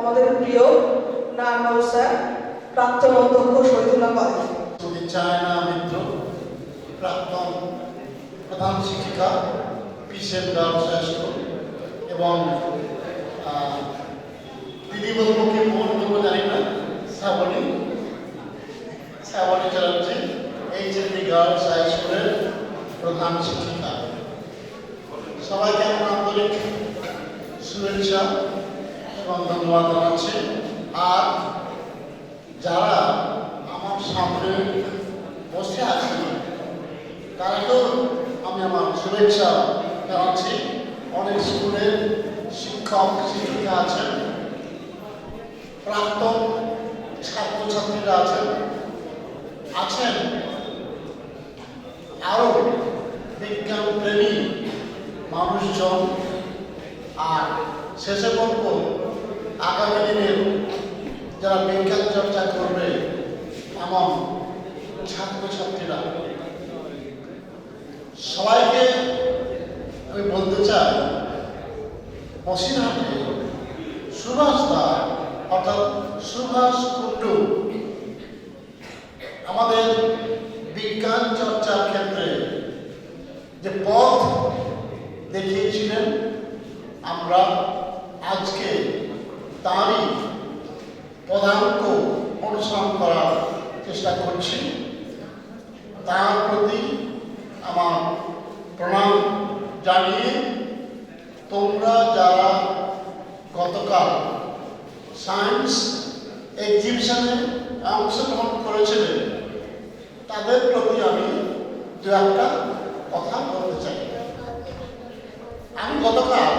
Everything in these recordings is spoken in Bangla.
আমাদের প্রিয় নারায়ণ স্যার প্রাক্তন অধ্যক্ষ শহীদুল্লাহ কলেজ চায়না মিত্র, প্রাক্তন প্রধান শিক্ষিকা গার্লস হাই স্কুল এবং দিদি বলব কি বলব জানি না, Shrabani Shrabani Chatterjee H MD girls high স্কুলের প্রধান শিক্ষিকা। সবাইকে আমার আন্তরিক শুভেচ্ছা। এবং ধন্যবাদ জানাচ্ছি। আর যারা আমার সামনে বসে আছেন তাদেরকেও আমি আমার শুভেচ্ছা জানাচ্ছি। অনেক স্কুলের শিক্ষক, শিক্ষিকা আছেন, প্রাক্তন ছাত্রছাত্রীরা আছেন আছেন আরও বিজ্ঞান প্রেমী মানুষজন। আর শেষে বলব আগামী দিনের যারা বিজ্ঞান চর্চা করবে এমন ছাত্রছাত্রীরা, সবাইকে আমি বলতে চাই বসিরহাটে সুভাষ দা, অর্থাৎ সুভাষ কুণ্ডু, আমাদের বিজ্ঞান চর্চার ক্ষেত্রে যে পথ দেখিয়েছিলেন আমরা আজকে তারই পদাঙ্ক অনুসরণ করার চেষ্টা করছি। তার প্রতি আমার প্রণাম জানিয়ে তোমরা যারা গতকাল সায়েন্স এক্সিবিশনে অংশগ্রহণ করেছিলেন তাদের প্রতি আমি দু একটা কথা বলতে চাই। আমি গতকাল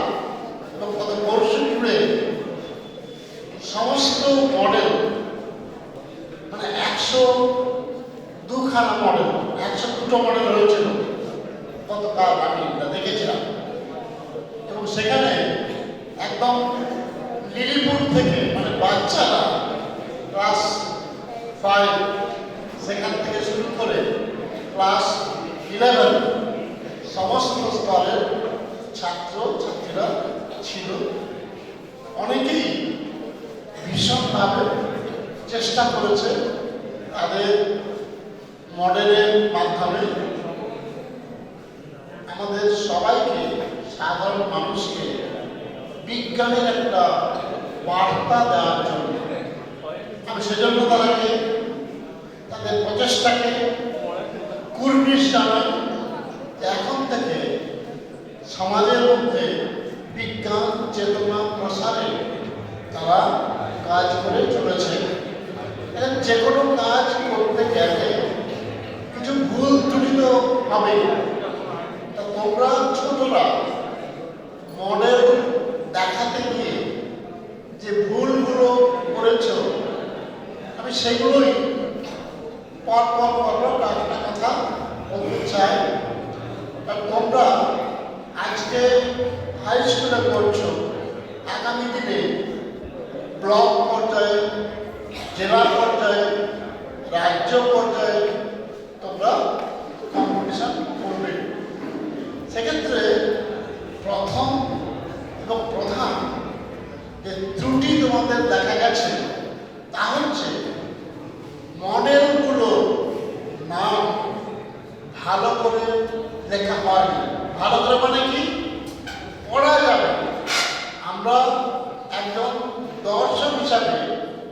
ছিল, অনেকেই ভীষণভাবে চেষ্টা করেছে তাদের মডেলের মাধ্যমে আমাদের সবাইকে, সাধারণ মানুষকে বিজ্ঞানের একটা বার্তা দেওয়ার জন্য। আমি সেজন্য তাদেরকে, তাদের প্রচেষ্টাকে কুর্নিশ জানাই এখন থেকে সমাজের মধ্যে বিজ্ঞান, চেতনা, প্রসারে তারা কাজ করে চলেছে। যে কোনো কাজ করতে গেলে কিছু ভুল ত্রুটি তো হবে তা তোমরা ছোটরা মডেল দেখাতে গিয়ে যে ভুলগুলো করেছ, আমি সেগুলোই পর পর পর কথা বলতে চাই। তোমরা আজকে হাই স্কুলে পড়ছো। আগামী দিনে ব্লক পর্যায়ে, জেলা পর্যায়ে, রাজ্য পর্যায়ে তোমরা কম্পিটিশন করবে। সেক্ষেত্রে প্রথম এবং প্রধান যে ত্রুটি তোমাদের দেখা গেছে, তা হচ্ছে মডেলগুলো নাম ভালো করে লেখা হয়নি। ভালো করে মানে কি? পড়া যাবে। আমরা একজন দর্শক হিসাবে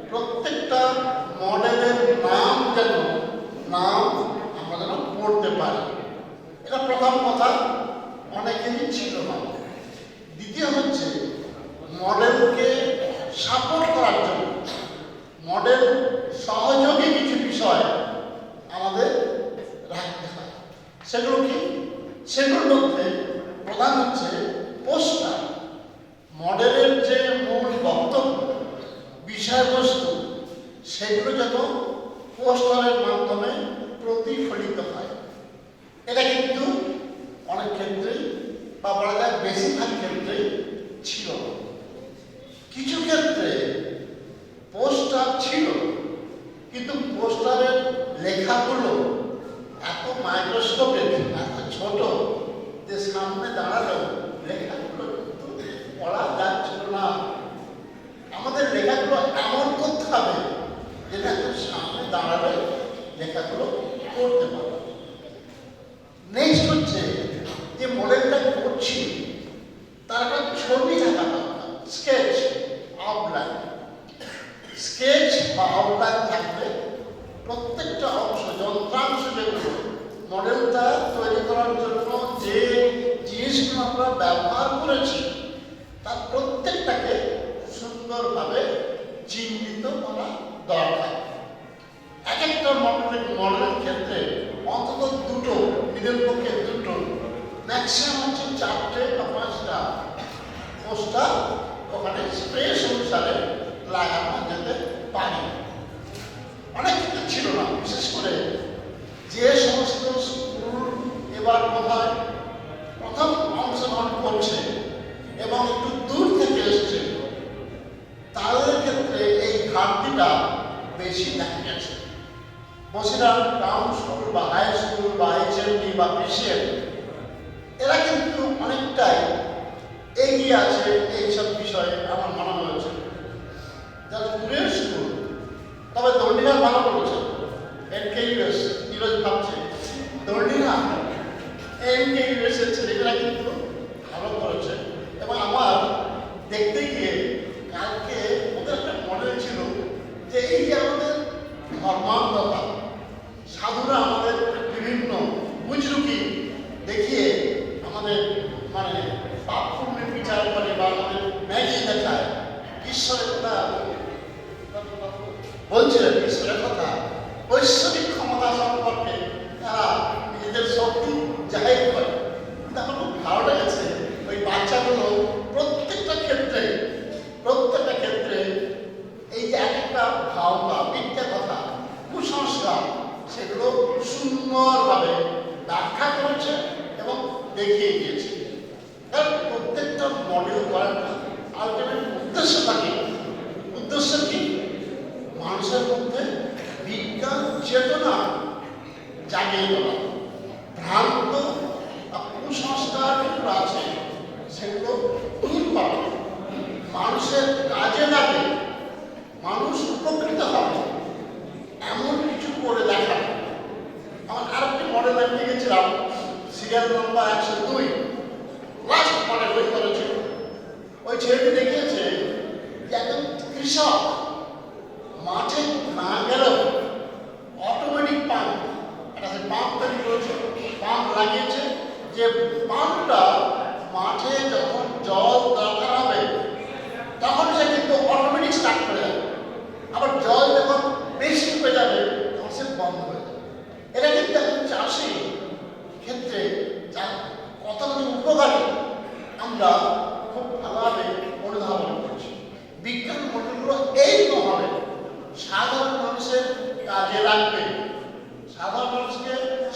প্রত্যেকটা মডেলের নাম যেন নাম আমরা যেন পড়তে পারি। এটা প্রথম কথা, অনেকেরই ছিল না। দ্বিতীয় হচ্ছে, মডেলকে সাপোর্ট করার জন্য। মডেল সহযোগী কিছু বিষয় আমাদের রাখতে হয়। সেগুলো কি? সেগুলোর মধ্যে প্রধান হচ্ছে পোস্টার মডেলের যে মূল বক্তব্য, বিষয়বস্তু, সেগুলো যেন পোস্টারের মাধ্যমে প্রতিফলিত হয়। এটা কিন্তু অনেক ক্ষেত্রেই বা বলা যায় বেশিরভাগ ক্ষেত্রেই ছিল। কিছু ক্ষেত্রে পোস্টার ছিল, কিন্তু পোস্টারের লেখাগুলো এত মাইক্রোস্কোপের এত ছোট যে সামনে দাঁড়ালেও দাঁড়ালে লেখাগুলো করতে পারবে নেক্সট ভাবে ব্যাখ্যা করেছে এবং দেখিয়ে দিয়েছে। কারণ প্রত্যেকটা মডেল করার আলটিমেট উদ্দেশ্য থাকে। উদ্দেশ্য কি? মানুষের মধ্যে বিজ্ঞান চেতনা জাগিয়ে তোলা। ওই ছেলেটি দেখিয়েছে যে একজন কৃষক।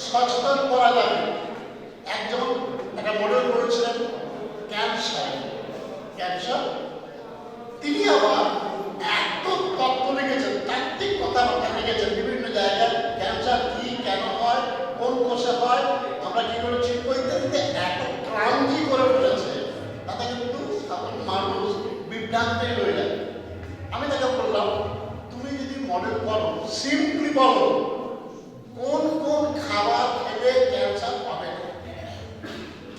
সচেতন করা যাবে। একজন একটা মডেল করেছিলেন ক্যান্সার ক্যান্সার তিনি আবার এত তত্ত্ব লিখেছেন, তাত্ত্বিক কথাবার্তা লিখেছেন বিভিন্ন জায়গায় ক্যান্সার কি, কেন হয়, কোন কোষে হয়, আমরা কি করে চিনব ইত্যাদিতে এত ক্রান্তি করে বসেছে তাতে কিন্তু সাধারণ মানুষ বিভ্রান্তে রয়ে যায়। আমি তাকে বললাম, তুমি যদি মডেল করো সিম্পলি বলো কোন কোন খাবার খেলে ক্যান্সার হবে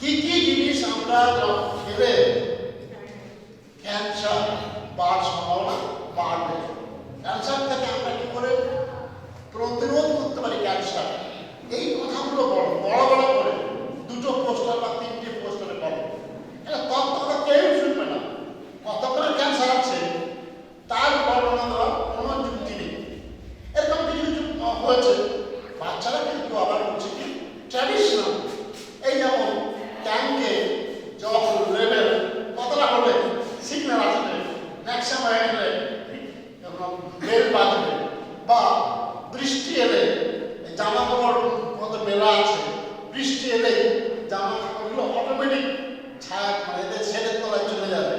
কি কি জিনিস আমরা দিলেই জামা কাপড়গুলো অটোমেটিক ছায়া মানে এদের ছেলের তলায় চলে যাবে।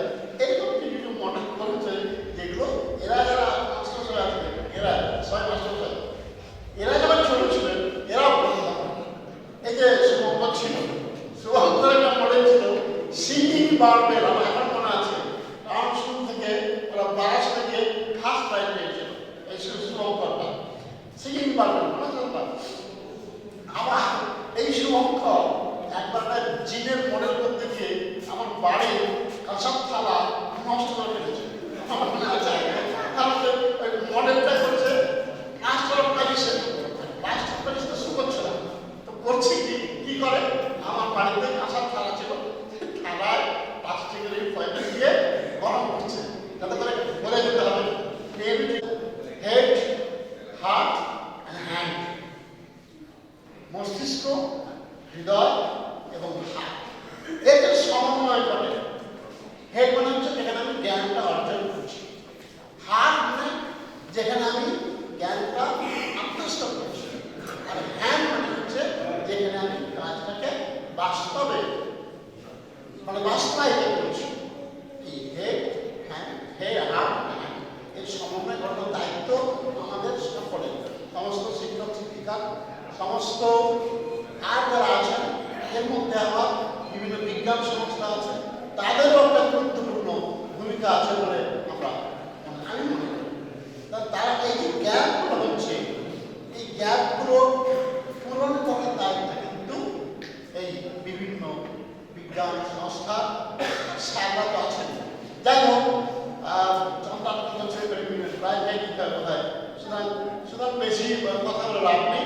কথা বলে লাভ নেই।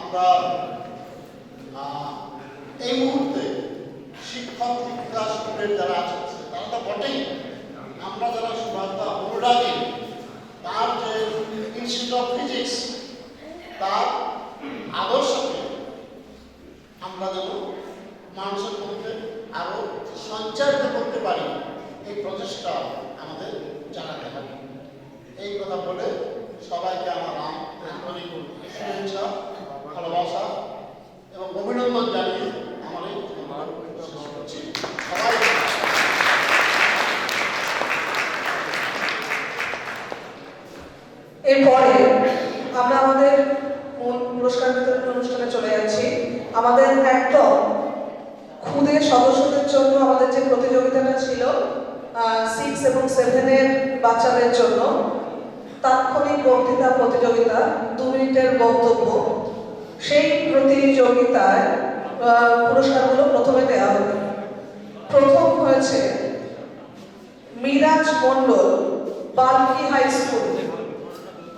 আমরা এই মুহূর্তে শিক্ষক, শিক্ষিকা, স্টুডেন্ট যারা আছেন, তারা তো বটেই। আমরা যারা সুভাষদা অনুরাগী তার যে ইনস্টিটিউট অফ ফিজিক্স তার আদর্শকে আমরা যেন মানুষের মধ্যে আরও সঞ্চারিত করতে পারি, এই প্রচেষ্টা আমাদের জানাতে হবে। এই কথা বলে সবাইকে আমার আম- আন্তরিক শুভেচ্ছা ভালোবাসা এবং অভিনন্দন জানিয়ে আমার এই করছি। সবাই এরপরে আমরা আমাদের মূল পুরস্কার বিতরণ অনুষ্ঠানে চলে যাচ্ছি। আমাদের একদম খুদে সদস্যদের জন্য আমাদের যে প্রতিযোগিতাটা ছিল সিক্স এবং সেভেনের বাচ্চাদের জন্য তাৎক্ষণিক বক্তৃতা প্রতিযোগিতা, দু মিনিটের বক্তব্য। সেই প্রতিযোগিতায় পুরস্কারগুলো প্রথমে দেওয়া হবে। প্রথম হয়েছে Miraj Mondal, Balki high school.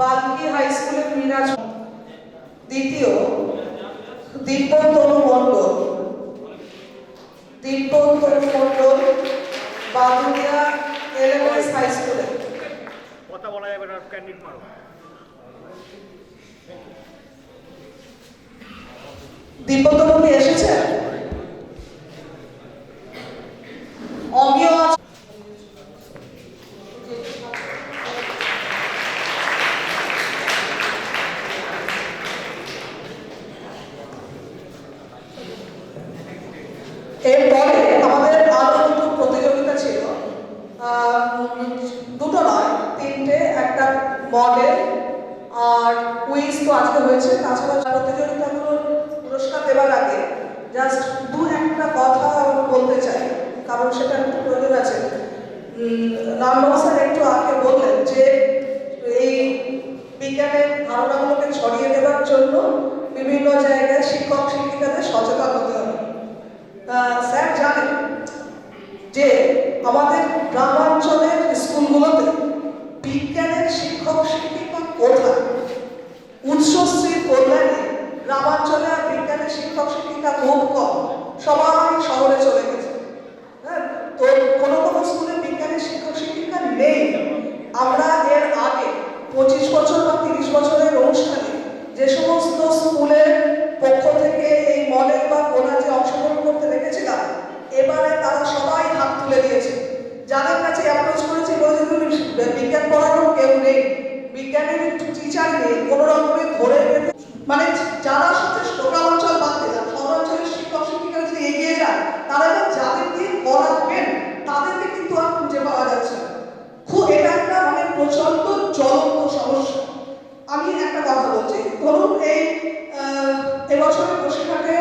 Balki high স্কুলের মিরাজ দ্বিতীয় দিব্যতনু মণ্ডল। দিব্যতনু মণ্ডল বাদুরিয়া এলেভেন্স হাই স্কুলে। কথা বলা যাবে না ক্যান্ডিড মারো। দিব্যতনু এসেছে অমিয় আছে। এরপরে আমাদের আরও দুটো প্রতিযোগিতা ছিল আহ, দুটো নয় তিনটে একটা মডেল আর কুইজ তো আজকে হয়েছে, তাছাড়া প্রতিযোগিতাগুলোর পুরস্কার দেওয়ার আগে জাস্ট দু একটা কথা আমি বলতে চাই, কারণ সেটা একটু প্রয়োজন আছে। রামবাবু স্যার একটু আগে বললেন যে এই বিজ্ঞানের ধারণাগুলোকে ছড়িয়ে দেওয়ার জন্য বিভিন্ন জায়গায় শিক্ষক শিক্ষিকাদের সচেতন হতে হবে। স্যার জানেন যে আমাদের গ্রামাঞ্চলের স্কুলগুলোতে বিজ্ঞানের শিক্ষক শিক্ষিকা কোথায়? উৎসশ্রী কল্যাণে গ্রামাঞ্চলে আর বিজ্ঞানের শিক্ষক শিক্ষিকা খুব কম। সবাই শহরে চলে গেছে। হ্যাঁ তো কোনো কোনো স্কুলে বিজ্ঞানের শিক্ষক শিক্ষিকা নেই। আমরা এর আগে পঁচিশ বছর বা তিরিশ বছরের অনুষ্ঠানে যে সমস্ত স্কুলের পক্ষ থেকে এই মডেল বা কোলাজে অংশগ্রহণ করতে দেখেছিলাম এবারে তারা সবাই হাত তুলে দিয়েছে যাদের কাছে অ্যাপ্রোচ করেছি বলেছে "তুমি বিজ্ঞান পড়ানোর কেউ নেই বিজ্ঞানের টিচার নেই কোনো রকমে ধরে মানে যারা সচেষ্ট গ্রামাঞ্চল বাদ যান শহরাঞ্চলের শিক্ষক শিক্ষিকা যদি এগিয়ে যান তারা এবার যাদের দিয়ে করাবেন তাদেরকে কিন্তু আর খুঁজে পাওয়া যাচ্ছে না খুব এটা একটা মানে প্রচণ্ড জ্বলন্ত সমস্যা আমি একটা কথা বলছি ধরুন এই আহ, এবছরে বসিরহাটে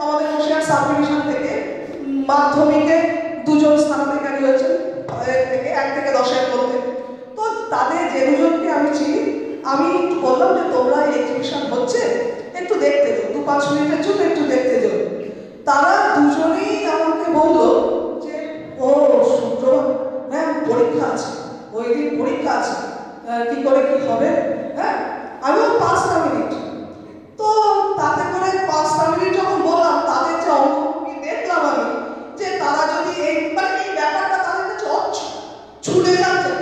আমাদের বসিরহাট সাব ডিভিশন থেকে উম, মাধ্যমিকে দুজন স্থানাধিকারী হয়েছেন এক থেকে এক থেকে দশের মধ্যে তো তাদের যে দুজনকে আমি চিনি আমি বললাম যে তোমরা এক্সিবিশন হচ্ছে একটু দেখতে যাও দু পাঁচ মিনিটের জন্য একটু দেখতে যাও তারা দুজনেই আমাকে বলল যে ও শুক্রবার ম্যাম পরীক্ষা আছে ওই দিন পরীক্ষা আছে আহ, কি করে কি হবে হ্যাঁ আমিও পাঁচটা মিনিট তো তাতে করে পাঁচটা মিনিট যখন বললাম তাদের যে অঙ্গভঙ্গি দেখলাম আমি যে তারা যদি এই মানে এই ব্যাপারটা তাদের কাছে অচ্ছ ছুলে যাচ্ছে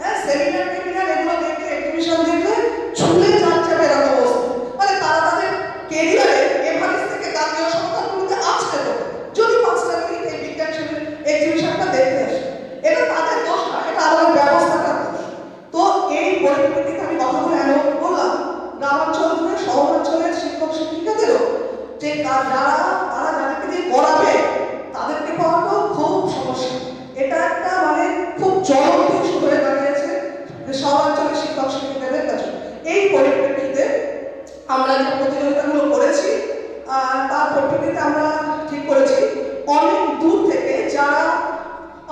হ্যাঁ সেমিনার টেমিনার এগুলো দেখলে এক্সিবিশন দেখলে ছুলে যাচ্ছে এরকম অবস্থা মানে তারা তাদের কেরিয়ারে এভারেস্ট থেকে জাতীয় সংস্থাগুলোতে আছড়ে পড়ে যদি পাঁচটা মিনিট এই বিজ্ঞান শিবির এক্সিবিশনটা দেখতে আসে এটা তাদের দোষ না এটা আমাদের ব্যবস্থাটার দোষ তো এই পরিপ্রেক্ষিতে আমি কথাগুলো এমন বললাম গ্রামাঞ্চল থেকে শহরাঞ্চলের শিক্ষক শিক্ষিকাদেরও যে তা- যারা তারা যাদেরকে দিয়ে পড়াবে তাদেরকে পাওয়াটাও খুব সমস্যা এটা একটা মানে খুব জ্বলন্ত ইস্যু হয়ে দাঁড়িয়েছে যে শহরাঞ্চলের শিক্ষক শিক্ষিকাদের কাছে এই পরিপ্রেক্ষিতে আমরা যে প্রতিযোগিতাগুলো করেছি আহ, তার পরিপ্রেক্ষিতে আমরা ঠিক করেছি অনেক দূর থেকে যারা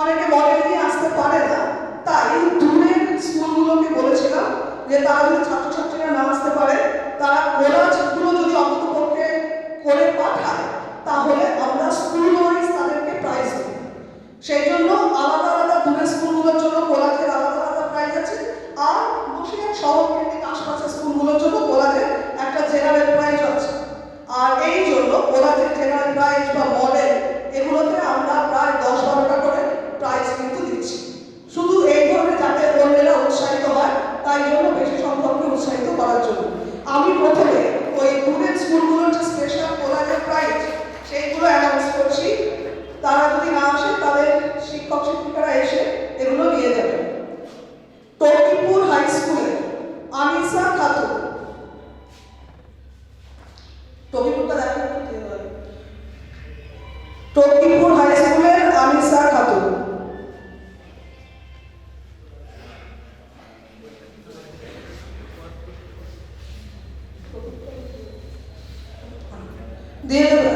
অনেকে মডেল নিয়ে আসতে পারে না তাই দূরের স্কুলগুলোকে বলেছিলাম যে তারা যদি ছাত্রছাত্রীরা না আসতে পারে তারা কোলাজগুলো যদি অন্ততপক্ষে করে পাঠায় তাহলে আমরা স্কুল ওয়াইজ তাদেরকে প্রাইজ দিই সেই জন্য আলাদা আলাদা দূরের স্কুলগুলোর জন্য কোলাজের আলাদা আলাদা প্রাইজ আছে আর বসিরহাট শহর কেন্দ্রিক আশপাশের স্কুলগুলোর জন্য কোলাজের একটা জেনারেল প্রাইজ আছে আর এই জন্য কোলাজের জেনারেল প্রাইজ বা মডেল এগুলোতে আমরা প্রায় দশ বারোটা করে প্রাইজ কিন্তু দিচ্ছি শুধু এই ধরনের যাতে অন্যেরা উৎসাহিত হয় তাই জন্য বেশি সংখ্যককে উৎসাহিত করার জন্য আমি প্রথমে ওই দূরের স্কুলগুলোর যে স্পেশাল কোলাজের প্রাইজ সেইগুলো অ্যানাউন্স করছি তারা যদি না আসে তাদের শিক্ষক শিক্ষিকারা এসে এগুলো নিয়ে যাবে টকিপুর হাই স্কুলে আনিসা খাতুন টকিপুরটা দেখা টকিপুর হাই স্কুলের আনিসা খাতুন দিয়ে